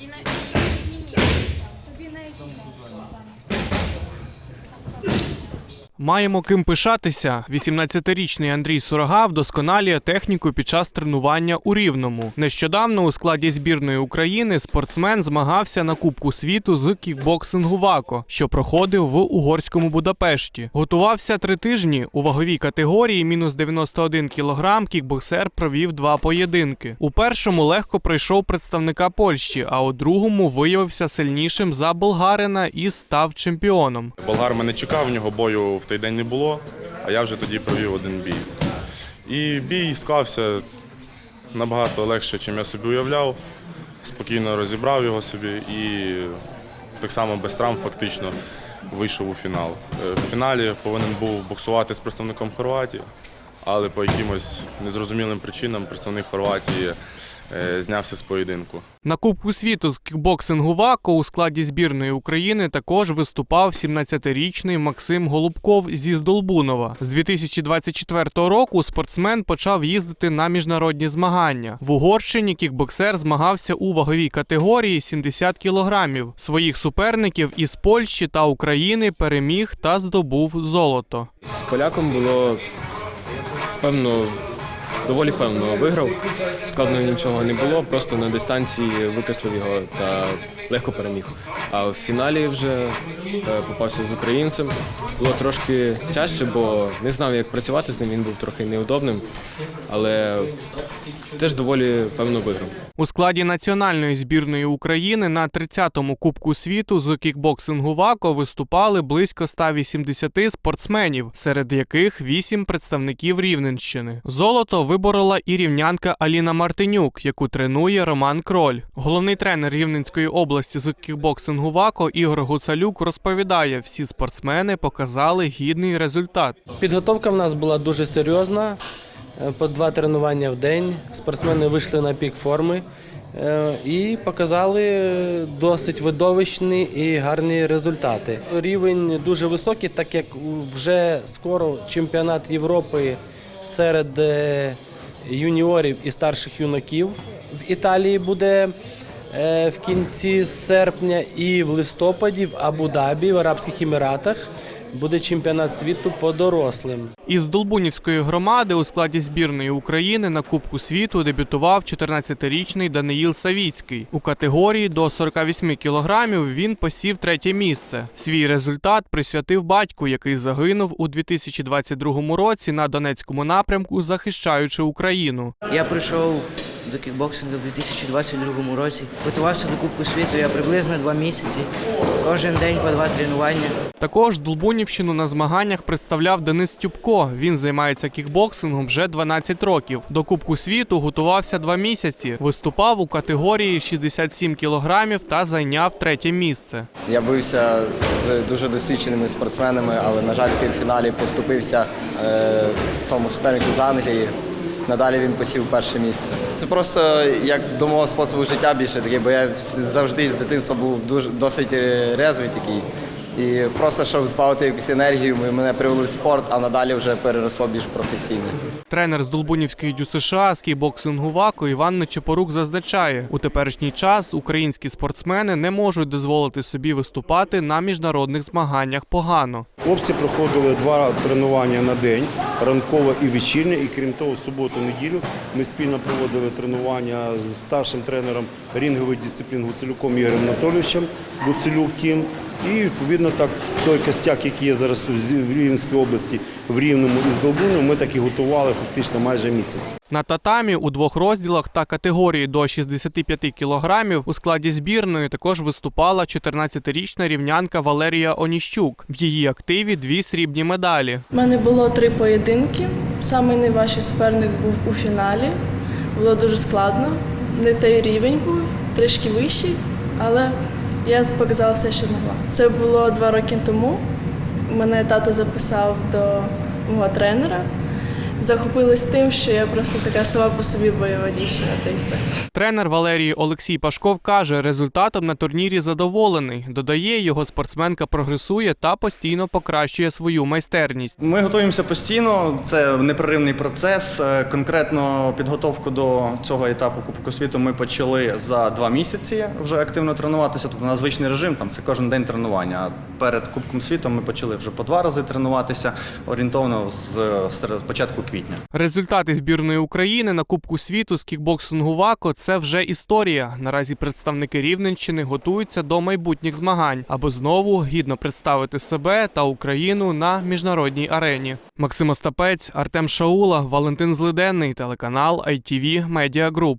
І на і ні, ні. Тобі на якій Маємо ким пишатися. 18-річний Андрій Сурога вдосконалює техніку під час тренування у Рівному. Нещодавно у складі збірної України спортсмен змагався на Кубку світу з кікбоксингу ВАКО, що проходив в угорському Будапешті. Готувався три тижні. У ваговій категорії мінус 91 кілограм кікбоксер провів два поєдинки. У першому легко пройшов представника Польщі, а у другому виявився сильнішим за болгарина і став чемпіоном. Болгар мене чекав, в нього бою той день не було, а я вже тоді провів один бій. І бій склався набагато легше, ніж я собі уявляв. Спокійно розібрав його собі і так само без травм фактично вийшов у фінал. Е, В фіналі повинен був боксувати з представником Хорватії, але по якимось незрозумілим причинам представник Хорватії знявся з поєдинку. На Кубку світу з кікбоксингу ВАКО у складі збірної України також виступав 17-річний Максим Голубков зі Здолбунова. З 2024 року спортсмен почав їздити на міжнародні змагання. В Угорщині кікбоксер змагався у ваговій категорії 70 кілограмів. Своїх суперників із Польщі та України переміг та здобув золото. З поляком було впевнено, доволі впевнено виграв. Складно нічого не було, просто на дистанції викреслив його та легко переміг. А в фіналі вже е, попався з українцем. Було трошки тяжче, бо не знав, як працювати з ним, він був трохи неудобним, але теж доволі певно виграв. У складі національної збірної України на 30-му Кубку світу з кікбоксингу ВАКО виступали близько 180 спортсменів, серед яких 8 представників Рівненщини. Золото виборола і рівнянка Аліна Мартинюк, яку тренує Роман Кроль. Головний тренер Рівненської області з кікбоксингу ВАКО Ігор Гуцалюк розповідає, всі спортсмени показали гідний результат. Підготовка в нас була дуже серйозна. Е, По два тренування в день. Спортсмени вийшли на пік форми е, і показали досить видовищні і гарні результати. Рівень дуже високий, так як вже скоро чемпіонат Європи серед е, юніорів і старших юнаків в Італії буде в кінці серпня і в листопаді в Абу-Дабі, в Арабських Еміратах. Буде чемпіонат світу по дорослим. Із Долбунівської громади у складі збірної України на Кубку світу дебютував 14-річний Даниїл Савіцький. У категорії до 48 кілограмів він посів третє місце. Свій результат присвятив батьку, який загинув у 2022 році на Донецькому напрямку, захищаючи Україну. Я прийшов до кікбоксингу в 2022 році. Готувався до Кубку світу я приблизно два місяці. Кожен день по два тренування. Також Долбунівщину на змаганнях представляв Денис Тюбко. Він займається кікбоксингом вже 12 років. До Кубку світу готувався два місяці. Виступав у категорії 67 кілограмів та зайняв третє місце. Я бився з дуже досвідченими спортсменами, але, на жаль, в півфіналі поступився е, своєму супернику з Англії. Надалі він посів перше місце. Це просто як до мого способу життя більше такий, бо я завжди з дитинства був дуже досить резвий такий. І просто щоб збавити якусь енергію, мене привели в спорт, а надалі вже переросло більш професійно. Тренер з Долбунівської ДЮСШ з кікбоксингу ВАКО Іван Нечепорук зазначає, у теперішній час українські спортсмени не можуть дозволити собі виступати на міжнародних змаганнях погано. Хлопці проходили два тренування на день, ранкове і вечірнє. І крім того, суботу-неділю ми спільно проводили тренування з старшим тренером рінгових дисциплін Гуцелюком Ігорем Анатолійовичем, Гуцелюк Тім. І відповідно так той костяк, який є зараз в Рівненській області, в Рівному і з Долбуном, ми так і готували фактично майже місяць. На татамі у двох розділах та категорії до 65 кілограмів у складі збірної також виступала 14-річна рівнянка Валерія Оніщук. В її активі дві срібні медалі. У мене було три поєдинки. Самий найважчий суперник був у фіналі. Було дуже складно. Не той рівень був, трішки вищий, але я показала все, що могла. Це було два роки тому. Мене тато записав до мого тренера. Захопилась тим, що я просто така сама по собі бойова дівчина, та й все. Тренер Валерій Олексій Пашков каже, результатом на турнірі задоволений. Додає, його спортсменка прогресує та постійно покращує свою майстерність. Ми готуємося постійно, це непреривний процес. Е, Конкретно підготовку до цього етапу Кубку світу ми почали за два місяці вже активно тренуватися. Тобто на звичний режим там це кожен день тренування. А перед Кубком світу ми почали вже по два рази тренуватися орієнтовно з серед початку квітня. Результати збірної України на Кубку світу з кікбоксингу ВАКО це вже історія. Наразі представники Рівненщини готуються до майбутніх змагань, аби знову гідно представити себе та Україну на міжнародній арені. Максим Остапець, Артем Шаула, Валентин Злиденний, телеканал ITV Media Group.